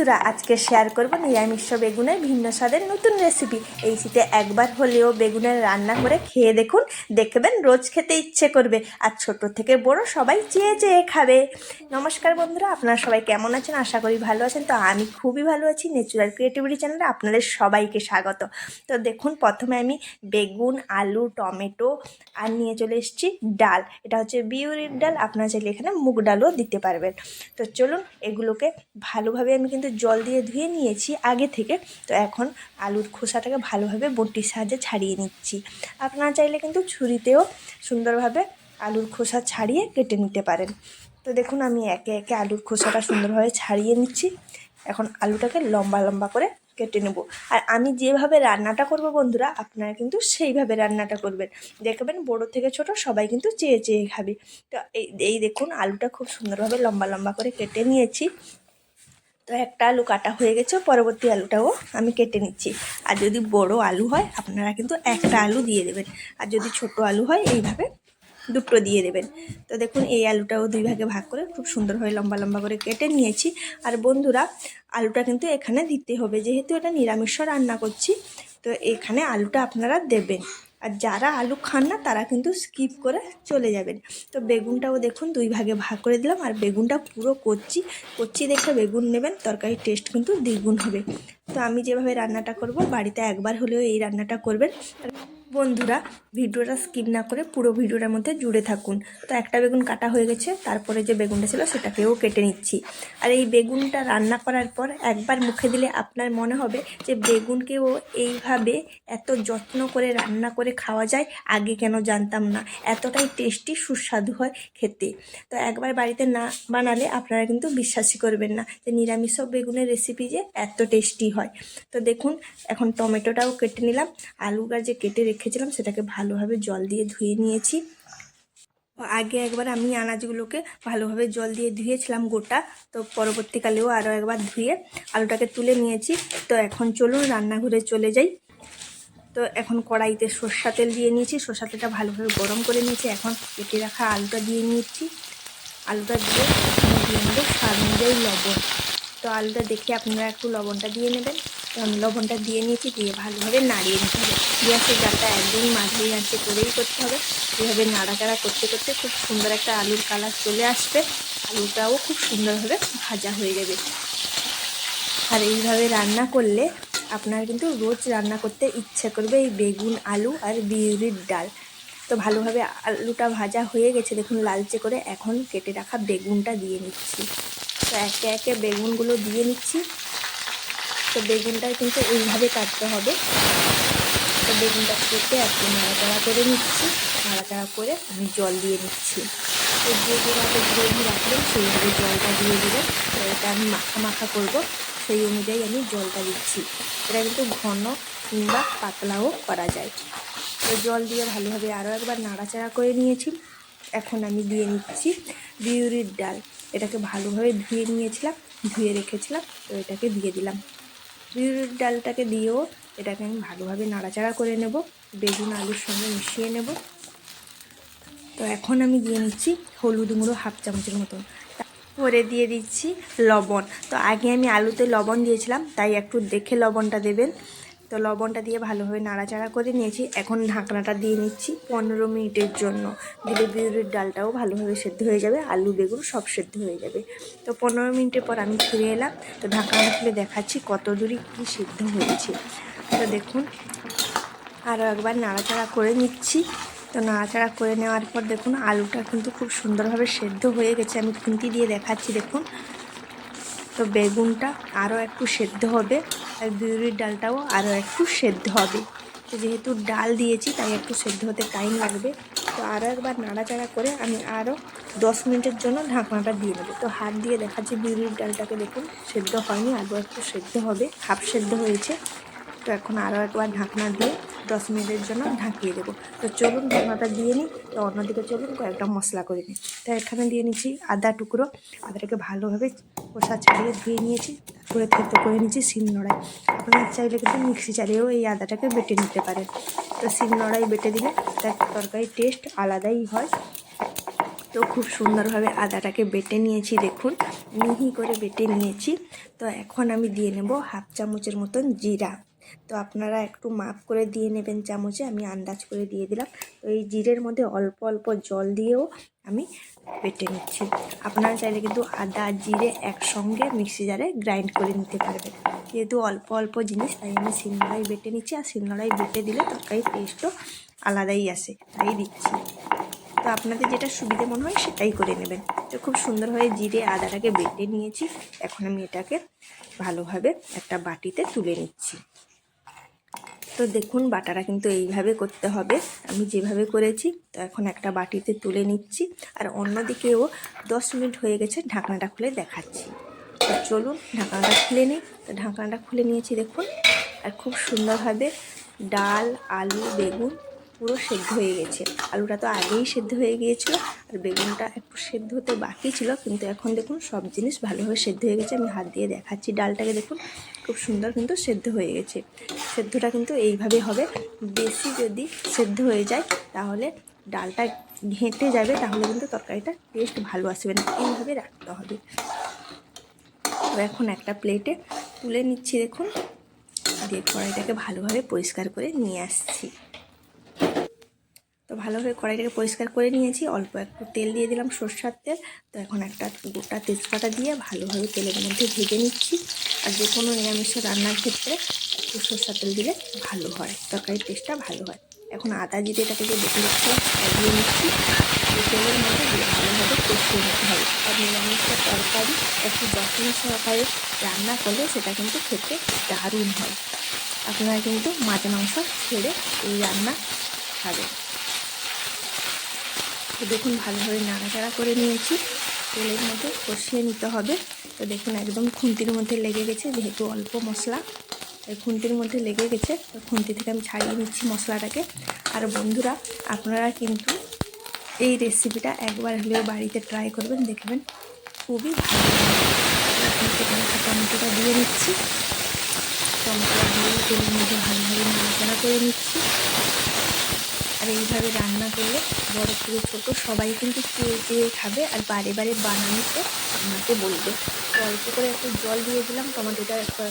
বন্ধুরা, আজকে শেয়ার করব নিরামিষ বেগুনের ভিন্ন স্বাদের নতুন রেসিপি এই শীতে একবার হলেও বেগুনের রান্না করে খেয়ে দেখুন, দেখবেন রোজ খেতে ইচ্ছে করবে আর ছোট থেকে বড় সবাই চেয়ে চেয়ে খাবে। নমস্কার বন্ধুরা, আপনারা সবাই কেমন আছেন? আশা করি ভালো আছেন। তো আমি খুবই ভালো আছি ন্যাচুরাল ক্রিয়েটিভিটি চ্যানেলে আপনাদের সবাইকে স্বাগত। তো দেখুন, প্রথমে আমি বেগুন, আলু, টমেটো আর নিয়ে চলে এসেছি ডাল। এটা হচ্ছে বিউরির ডাল, আপনারা চাইলে এখানে মুগ ডালও দিতে পারবেন। তো চলুন, এগুলোকে ভালোভাবে আমি কিন্তু জল দিয়ে ধুয়ে নিয়েছি আগে থেকে। তো এখন আলুর খোসাটাকে ভালোভাবে বটির সাহায্যে ছাড়িয়ে নিচ্ছি। আপনারা চাইলে কিন্তু ছুরিতেও সুন্দরভাবে আলুর খোসা ছাড়িয়ে কেটে নিতে পারেন। তো দেখুন, আমি একে একে আলুর খোসাটা সুন্দরভাবে ছাড়িয়ে নিচ্ছি। এখন আলুটাকে লম্বা লম্বা করে কেটে নেব। আর আমি যেভাবে রান্নাটা করব বন্ধুরা, আপনারা কিন্তু সেইভাবে রান্নাটা করবেন। দেখবেন বড় থেকে ছোট সবাই কিন্তু চেয়ে চেয়ে খাবে। তো এই এই দেখুন, আলুটা খুব সুন্দরভাবে লম্বা লম্বা করে কেটে নিয়েছি। তো একটা আলু কাটা হয়ে গেছে, পরবর্তী আলুটাও আমি কেটে নিচ্ছি। আর যদি বড় আলু হয়, আপনারা কিন্তু একটা আলু দিয়ে দেবেন। আর যদি ছোট আলু হয়, এইভাবে দুটো দিয়ে দেবেন। তো দেখুন, এই আলুটাও দুই ভাগে ভাগ করে খুব সুন্দরভাবে লম্বা লম্বা করে কেটে নিয়েছি। আর বন্ধুরা, আলুটা কিন্তু এখানে দিতে হবে। যেহেতু এটা নিরামিষ রান্না করছি, তো এখানে আলুটা আপনারা দেবেন। আর যারা আলু খান না, তারা কিন্তু স্কিপ করে চলে যাবেন। তো বেগুনটাও দেখুন, দুই ভাগে ভাগ করে দিলাম। আর বেগুনটা পুরো কচ্ছি কচ্ছি দেখে বেগুন নেবেন, তরকারির টেস্ট কিন্তু দ্বিগুণ হবে। তো আমি যেভাবে রান্নাটা করব, বাড়িতে একবার হলেও এই রান্নাটা করবেন। বন্ধুরা, ভিডিওটা স্কিপ না করে পুরো ভিডিওটার মধ্যে জুড়ে থাকুন। তো একটা বেগুন কাটা হয়ে গেছে, তারপরে যে বেগুনটা ছিল সেটাকেও কেটে নিচ্ছি। আর এই বেগুনটা রান্না করার পর একবার মুখে দিলে আপনার মনে হবে যে বেগুনকেও এইভাবে এত যত্ন করে রান্না করে খাওয়া যায়, আগে কেন জানতাম না। এতটাই টেস্টি সুস্বাদু হয় খেতে। তো একবার বাড়িতে না বানালে আপনারা কিন্তু বিশ্বাসই করবেন না যে নিরামিষ বেগুনের রেসিপি যে এত টেস্টি হয়। তো দেখুন, এখন টমেটোটাও কেটে নিলাম আলু যে কেটে রেখেছিলাম সেটাকে ভালোভাবে জল দিয়ে ধুয়ে নিয়েছি। আগে একবার আমি আনাজগুলোকে ভালোভাবে জল দিয়ে ধুয়েছিলাম গোটা, তো পরবর্তীকালেও আরও একবার ধুয়ে আলুটাকে তুলে নিয়েছি। তো এখন চলুন রান্নাঘরে চলে যাই। তো এখন কড়াইতে সর্ষা তেল দিয়ে নিয়েছি, সর্ষা তেলটা ভালোভাবে গরম করে নিয়েছি। এখন কেটে রাখা আলুটা দিয়ে নিয়েছি আলুটা দিয়ে দিয়ে নেব স্বাদ অনুযায়ী লবণ। তো আলুটা দেখে আপনারা একটু লবণটা দিয়ে নেবেন। আমি লবণটা দিয়ে নিয়েছি, দিয়ে ভালোভাবে নাড়িয়ে নিতে হবে। গ্যাসের জালটা একদমই মাঝারি আঁচে করেই করতে হবে। এভাবে নাড়াচাড়া করতে করতে খুব সুন্দর একটা আলুর কালার চলে আসবে। আলুটাও খুব সুন্দরভাবে ভাজা হয়ে যাবে। আর এইভাবে রান্না করলে আপনার কিন্তু রোজ রান্না করতে ইচ্ছে করবে এই বেগুন আলু আর বিউরির ডাল। তো ভালোভাবে আলুটা ভাজা হয়ে গেছে, দেখুন লালচে করে এখন কেটে রাখা বেগুনটা দিয়ে নিচ্ছি। তো একে একে বেগুনগুলো দিয়ে নিচ্ছি। তো বেগুনটা কিন্তু এইভাবে কাটতে হবে। তো বেগুনটা কেটে একটু নাড়াচাড়া করে নিচ্ছি। নাড়াচাড়া করে আমি জল দিয়ে নিচ্ছি। তো যে যেভাবে গ্রেভি রাখলেন সেইভাবে জলটা দিয়ে দেবেন তো এটা আমি মাখা মাখা করব। সেই অনুযায়ী আমি জলটা দিচ্ছি। এটা কিন্তু ঘন কিংবা পাতলাও করা যায়। তো জল দিয়ে ভালোভাবে আরও একবার নাড়াচাড়া করে নিয়েছি। এখন আমি দিয়ে নিচ্ছি বিউরির ডাল। এটাকে ভালোভাবে ধুয়ে নিয়েছিলাম, ধুয়ে রেখেছিলাম, তো এটাকে দিয়ে দিলাম। বিউরির ডালটাকে দিয়েও এটাকে আমি ভালোভাবে নাড়াচাড়া করে নেব, বেগুন, আলুর সঙ্গে মিশিয়ে নেব। তো এখন আমি দিয়ে নিচ্ছি হলুদ গুঁড়ো হাফ চামচের মতন। করে দিয়ে দিচ্ছি লবণ। তো আগে আমি আলুতে লবণ দিয়েছিলাম, তাই একটু দেখে লবণটা দেবেন। তো লবণটা দিয়ে ভালোভাবে নাড়াচাড়া করে নিয়েছি। এখন ঢাকনাটা দিয়ে নিচ্ছি পনেরো মিনিটের জন্য। দিলে বিউরির ডালটাও ভালোভাবে সেদ্ধ হয়ে যাবে, আলু বেগুন সব সেদ্ধ হয়ে যাবে। তো পনেরো মিনিটের পর আমি ফিরে এলাম। তো ঢাকনাটা খুলে দেখাচ্ছি কত দূরই কী সিদ্ধ হয়েছে। তো দেখুন, আরও একবার নাড়াচাড়া করে নিচ্ছি। তো নাড়াচাড়া করে নেওয়ার পর দেখুন, আলুটা কিন্তু খুব সুন্দরভাবে সেদ্ধ হয়ে গেছে। আমি খুন্তি দিয়ে দেখাচ্ছি, দেখুন। তো বেগুনটা আরও একটু সেদ্ধ হবে, আর বিউরির ডালটাও আরও একটু সেদ্ধ হবে। তো যেহেতু ডাল দিয়েছি, তাই একটু সেদ্ধ হতে টাইম লাগবে। তো আরও একবার নাড়াচাড়া করে আমি আরও দশ মিনিটের জন্য ঢাকনাটা দিয়ে নেব তো হাত দিয়ে দেখাচ্ছি বিউরির ডালটাকে দেখুন, সেদ্ধ হয়নি, আরও একটু সেদ্ধ হবে, হাফ সেদ্ধ হয়েছে। তো এখন আরও একবার ঢাকনা দিয়ে দশ মিনিটের জন্য ঢাকিয়ে দেবো। তো চলুন ঢাকনাটা দিয়ে নিই, তো অন্যদিকে চলুন কয়েকটা মশলা করে নিই। তো এখানে দিয়ে নিচ্ছি আদা টুকরো। আদাটাকে ভালোভাবে খোসা ছাড়িয়ে ধুয়ে নিয়েছি, তারপরে থেতো করে নিচ্ছি শিলনোড়ায় আপনারা চাইলে কিন্তু মিক্সি চালিয়েও এই আদাটাকে বেটে নিতে পারেন। তো শিলনোড়ায় বেটে দিলে তার তরকারির টেস্ট আলাদাই হয়। তো খুব সুন্দরভাবে আদাটাকে বেটে নিয়েছি, দেখুন। মিহি করে বেটে নিয়েছি। তো এখন আমি দিয়ে নেব হাফ চামচের মতন জিরা। তো আপনারা একটু মাপ করে দিয়ে নেবেন চামচে, আমি আন্দাজ করে দিয়ে দিলাম। তো এই জিরের মধ্যে অল্প অল্প জল দিয়েও আমি বেটে নিচ্ছি। আপনারা চাইলে কিন্তু আদা, জিরে একসঙ্গে মিক্সি জারে গ্রাইন্ড করে নিতে পারবেন। যেহেতু অল্প অল্প জিনিস, তাই আমি শিলনোড়াই বেটে নিচ্ছি, আর শিলনোড়াই বেটে দিলে তরকারি টেস্টও আলাদাই আসে, তাই দিচ্ছি। তো আপনাদের যেটা সুবিধে মনে হয় সেটাই করে নেবেন। তো খুব সুন্দরভাবে জিরে, আদাটাকে বেটে নিয়েছি। এখন আমি এটাকে ভালোভাবে একটা বাটিতে তুলে নিচ্ছি। তো দেখুন, বাটাটা কিন্তু এইভাবে করতে হবে। আমি যেভাবে করেছি, তো এখন একটা বাটিতে তুলে নিচ্ছি। আর অন্যদিকেও দশ মিনিট হয়ে গেছে, ঢাকনাটা খুলে দেখাচ্ছি। তো চলুন, ঢাকনাটা খুলে নিই। তো ঢাকনাটা খুলে নিয়েছি দেখুন। আর খুব সুন্দরভাবে ডাল, আলু, বেগুন পুরো সেদ্ধ হয়ে গেছে। আলুটা তো আগেই সেদ্ধ হয়ে গিয়েছিল, আর বেগুনটা একটু সেদ্ধ হতে বাকি ছিল। কিন্তু এখন দেখুন, সব জিনিস ভালোভাবে সেদ্ধ হয়ে গেছে। আমি হাত দিয়ে দেখাচ্ছি ডালটাকে, দেখুন। খুব সুন্দর কিন্তু সেদ্ধ হয়ে গেছে। সেদ্ধটা কিন্তু এইভাবে হবে। বেশি যদি সেদ্ধ হয়ে যায়, তাহলে ডালটা ঘেঁটে যাবে, তাহলে কিন্তু তরকারিটা টেস্ট ভালো আসবে না। এইভাবে রাখতে হবে। তো এখন একটা প্লেটে তুলে নিচ্ছি, দেখুন। দিয়ে কড়াইটাকে ভালোভাবে পরিষ্কার করে নিয়ে আসছি। ভালোভাবে কড়াইটাকে পরিষ্কার করে নিয়েছি। অল্প একটু তেল দিয়ে দিলাম সর্ষার তেল। তো এখন একটা গোটা তেজপাতা দিয়ে ভালোভাবে তেলের মধ্যে ভেজে নিচ্ছি। আর যে কোনো নিরামিষ রান্নার ক্ষেত্রে একটু সর্ষার তেল দিলে ভালো হয়, তরকারির টেস্টটা ভালো হয়। এখন আদা জিরে এটাকে যে বেটে নিচ্ছি দিয়ে নিচ্ছি তেলের মধ্যে দিয়ে ভালোভাবে কষিয়ে নিতে হবে। আর নিরামিষ তরকারি একটু যত্ন সহকারে রান্না করলে সেটা কিন্তু খেতে দারুণ হয়। আপনারা কিন্তু মাছ মাংস ছেড়ে এই রান্না খাবেন। তো দেখুন ভালোভাবে নাড়াচাড়া করে নিয়েছি। তেলের মধ্যে কষিয়ে নিতে হবে। তো দেখুন একদম খুন্তির মধ্যে লেগে গেছে, যেহেতু অল্প মশলা। তাই খুন্তির মধ্যে লেগে গেছে, তো খুন্তি থেকে আমি ছাড়িয়ে নিচ্ছি মশলাটাকে। আর বন্ধুরা, আপনারা কিন্তু এই রেসিপিটা একবার হলেও বাড়িতে ট্রাই করবেন, দেখবেন খুবই ভালো টমেটোটা দিয়ে নিচ্ছি। টমেটোটা দিয়ে তেলের মধ্যে ভালোভাবে নাড়াচাড়া করে নিচ্ছি। আর এইভাবে রান্না করলে বড় থেকে ছোটো সবাই কিন্তু চেয়ে চেয়ে খাবে আর বারে বারে বানানোতে আমাকে বলবে। তো অল্প করে একটু জল দিয়ে দিলাম, টমেটোটা একটা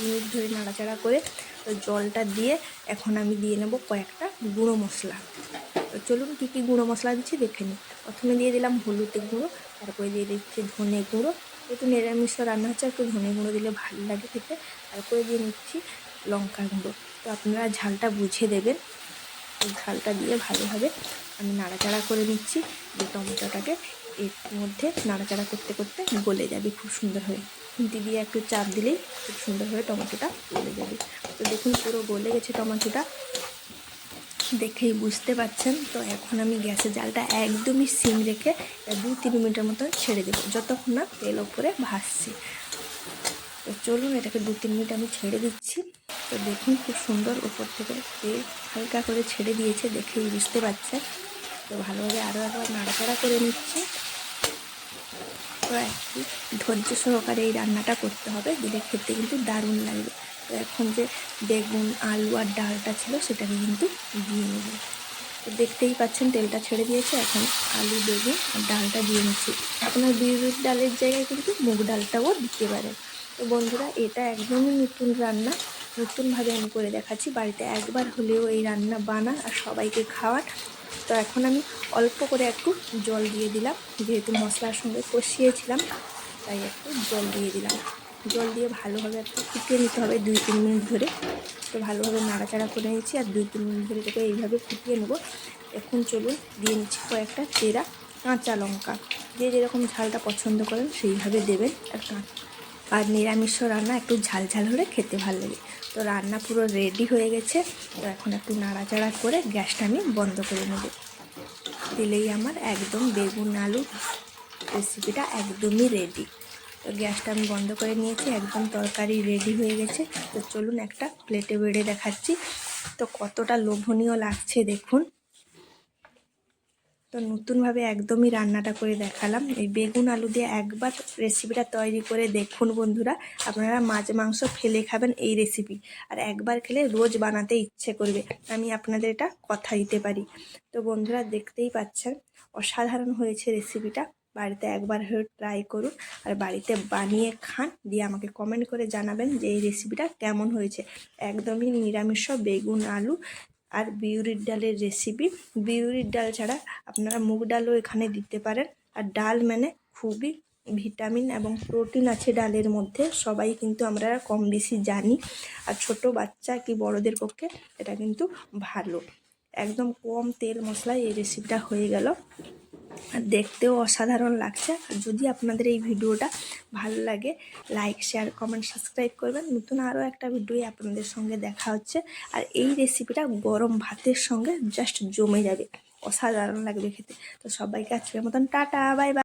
মিনিট ধরে নাড়াচাড়া করে তো জলটা দিয়ে এখন আমি দিয়ে নেব কয়েকটা গুঁড়ো মশলা। তো চলুন কী কী গুঁড়ো মশলা দিচ্ছি দেখে নিই। প্রথমে দিয়ে দিলাম হলুদের গুঁড়ো, তারপরে দিয়ে দিচ্ছি ধনে গুঁড়ো। একটু নিরামিষ রান্না হচ্ছে, একটু ধনে গুঁড়ো দিলে ভালো লাগে খেতে। তারপরে দিয়ে নিচ্ছি লঙ্কা গুঁড়ো। তো আপনারা ঝালটা বুঝে দেবেন। এই ঝালটা দিয়ে ভালোভাবে আমি নাড়াচাড়া করে নিচ্ছি। যে টমেটোটাকে এর মধ্যে নাড়াচাড়া করতে করতে গলে যাবে খুব সুন্দর হয়ে। খুন্তি দিয়ে একটু চাপ দিলেই খুব সুন্দরভাবে টমেটোটা গলে যাবে। তো দেখুন পুরো গলে গেছে টমেটোটা। দেখেই বুঝতে পাচ্ছেন। তো এখন আমি গ্যাসের জালটা একদমই সিম রেখে দু তিন মিনিটের মতো ছেড়ে দেবো। যতক্ষণ না তেল ওপরে ভাসছে। তো চলুন এটাকে দু তিন মিনিট আমি ছেড়ে দিচ্ছি। তো দেখুন খুব সুন্দর উপর থেকে তেল হালকা করে ছেড়ে দিয়েছে দেখেই বুঝতে পারছেন তো ভালোভাবে আরও একবার নাড়াচাড়া করে নিচ্ছে। তো একটু ধৈর্য সহকারে এই রান্নাটা করতে হবে, দিলে খেতে কিন্তু দারুণ লাগবে। তো এখন যে বেগুন, আলু আর ডালটা ছিল সেটাকে কিন্তু দিয়ে নেব। তো দেখতেই পাচ্ছেন তেলটা ছেড়ে দিয়েছে, এখন আলু, বেগুন আর ডালটা দিয়ে নিচ্ছি। আপনার বিউলির ডালের জায়গায় কিন্তু মুগ ডালটাও দিতে পারেন। তো বন্ধুরা, এটা একদমই নতুন রান্না। নতুনভাবে আমি করে দেখাচ্ছি। বাড়িতে একবার হলেও এই রান্না বানান আর সবাইকে খাওয়ান তো এখন আমি অল্প করে একটু জল দিয়ে দিলাম। যেহেতু মশলার সঙ্গে কষিয়েছিলাম, তাই একটু জল দিয়ে দিলাম। জল দিয়ে ভালোভাবে একটু ফুটিয়ে নিতে হবে দুই তিন মিনিট ধরে। তো ভালোভাবে নাড়াচাড়া করে নিচ্ছি আর দুই তিন মিনিট ধরে এটাকে এইভাবে ফুটিয়ে নেব। এখন চলুন, দিয়ে নিচ্ছি কয়েকটা চেরা কাঁচা লঙ্কা। যে যেরকম ঝালটা পছন্দ করেন সেইভাবে দেবেন। আর আর নিরামিষ রান্না একটু ঝাল ঝাল হলে খেতে ভালো লাগে। তো রান্না পুরো রেডি হয়ে গেছে। তো এখন একটু নাড়াচাড়া করে গ্যাসটা আমি বন্ধ করে নেব। দিলেই আমার একদম বেগুন আলু রেসিপিটা একদমই রেডি তো গ্যাসটা আমি বন্ধ করে নিয়েছি, একদম তরকারি রেডি হয়ে গেছে। তো চলুন একটা প্লেটে বেড়ে দেখাচ্ছি। তো কতটা লোভনীয় লাগছে দেখুন। তো নতুনভাবে একদমই রান্নাটা করে দেখালাম। এই বেগুন আলু দিয়ে একবার রেসিপিটা তৈরি করে দেখুন বন্ধুরা। আপনারা মাছ, মাংস ফেলে খাবেন এই রেসিপি আর একবার খেলে রোজ বানাতে ইচ্ছে করবে। আমি আপনাদের এটা কথা দিতে পারি। তো বন্ধুরা দেখতেই পাচ্ছেন, অসাধারণ হয়েছে রেসিপিটা বাড়িতে একবার হয়ে ট্রাই করুন। আর বাড়িতে বানিয়ে খান, দিয়ে আমাকে কমেন্ট করে জানাবেন যে এই রেসিপিটা কেমন হয়েছে। একদমই নিরামিষ বেগুন আলু আর বিউরির ডালের রেসিপি বিউরির ডাল ছাড়া আপনারা মুগ ডালও এখানে দিতে পারেন। আর ডাল মানে খুবই ভিটামিন এবং প্রোটিন আছে ডালের মধ্যে। সবাই কিন্তু আমরা কম বেশি জানি। আর ছোট বাচ্চা কি বড়দের পক্ষে এটা কিন্তু ভালো। একদম কম তেল মশলায় এই রেসিপিটা হয়ে গেল। আর দেখতেও অসাধারণ লাগছে। আর যদি আপনাদের এই ভিডিওটা ভালো লাগে লাইক শেয়ার কমেন্ট সাবস্ক্রাইব করবেন। নতুন আরও একটা ভিডিও আপনাদের সঙ্গে দেখা হচ্ছে। আর এই রেসিপিটা গরম ভাতের সঙ্গে জাস্ট জমে যাবে। অসাধারণ লাগবে খেতে। তো সবাইকে আজকের মতন টাটা বাই বাই